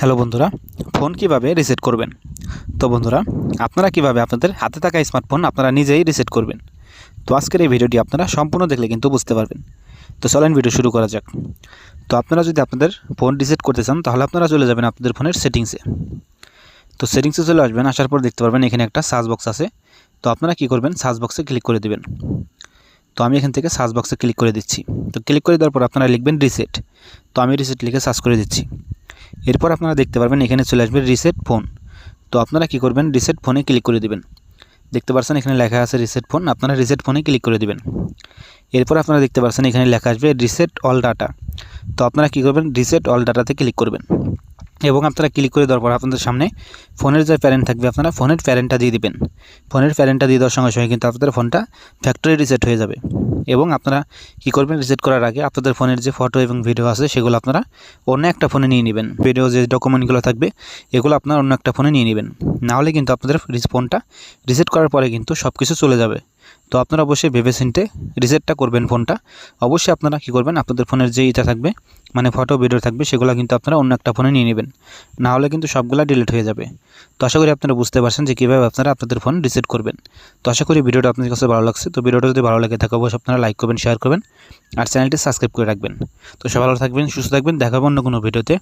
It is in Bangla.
হ্যালো বন্ধুরা, ফোন কীভাবে রিসেট করবেন? তো বন্ধুরা, আপনারা কীভাবে আপনাদের হাতে থাকা স্মার্টফোন আপনারা নিজেই রিসেট করবেন? তো আজকের এই ভিডিওটি আপনারা সম্পূর্ণ দেখলে কিন্তু বুঝতে পারবেন। তো চলেন ভিডিও শুরু করা যাক। তো আপনারা যদি আপনাদের ফোন রিসেট করতে চান, তাহলে আপনারা চলে যাবেন আপনাদের ফোনের সেটিংসে তো সেটিংসে চলে আসবেন, আসার পর দেখতে পারবেন এখানে একটা সার্চ বক্স আছে। তো আপনারা কি করবেন? সার্চ বক্সে ক্লিক করে দেবেন। তো আমি এখান থেকে সার্চ বক্সে ক্লিক করে দিচ্ছি। তো ক্লিক করে দেওয়ার পর আপনারা লিখবেন রিসেট তো আমি রিসেট লিখে সার্চ করে দিচ্ছি। এরপর আপনারা দেখতে পারবেন, এখানে চলে আসবে রিসেট ফোন তো আপনারা কি করবেন রিসেট ফোনে ক্লিক করে দেবেন। দেখতে পাচ্ছেন এখানে লেখা আছে রিসেট ফোন আপনারা রিসেট ফোনে ক্লিক করে দেবেন। এরপর আপনারা দেখতে পাচ্ছেন এখানে লেখা আসবে রিসেট অল ডাটা তো আপনারা কি করবেন রিসেট অল ডাটাতে ক্লিক করবেন। এবং আপনারা ক্লিক করে দেওয়ার পর আপনাদের সামনে ফোনের যে প্যারেন্ট থাকবে, আপনারা ফোনের প্যারেন্টটা দিয়ে দিবেন। ফোনের প্যারেন্টটা দিয়ে দেওয়ার সঙ্গে সঙ্গে কিন্তু আপনাদের ফোনটা ফ্যাক্টরি রিসেট হয়ে যাবে। এবং আপনারা কি করবেন রিসেট করার আগে আপনাদের ফোনের যে ফটো এবং ভিডিও আছে, সেগুলো আপনারা অন্য একটা ফোনে নিয়ে নেবেন। ভিডিও যে ডকুমেন্টগুলো থাকবে, এগুলো আপনারা অন্য একটা ফোনে নিয়ে নেবেন। নাহলে কিন্তু আপনাদের ফোনটা রিসেট করার পরে কিন্তু সব কিছু চলে যাবে। তো আপনারা অবশ্যই ভেবে চিনতে রিসেটটা করবেন ফোনটা। অবশ্যই আপনারা কি করবেন, আপনাদের ফোনের যে ইটা থাকবে মানে ফটো ভিডিও থাকবে, সেগুলো কিন্তু আপনারা অন্য একটা ফোনে নিয়ে নেবেন। না হলে কিন্তু সবগুলা ডিলিট হয়ে যাবে। তো আশা করি আপনারা বুঝতে পারছেন যে কীভাবে আপনারা আপনাদের ফোন রিসেট করবেন। তো আশা করি ভিডিওটা আপনাদের কাছে ভালো লাগছে। তো ভিডিওটা যদি ভালো লাগে থাকে, অবশ্যই আপনারা লাইক করবেন শেয়ার করবেন, আর চ্যানেলটি সাবস্ক্রাইব করে রাখবেন। তো সবাই ভালো থাকবেন, সুস্থ থাকবেন, দেখাবো অন্য কোনো ভিডিওতে।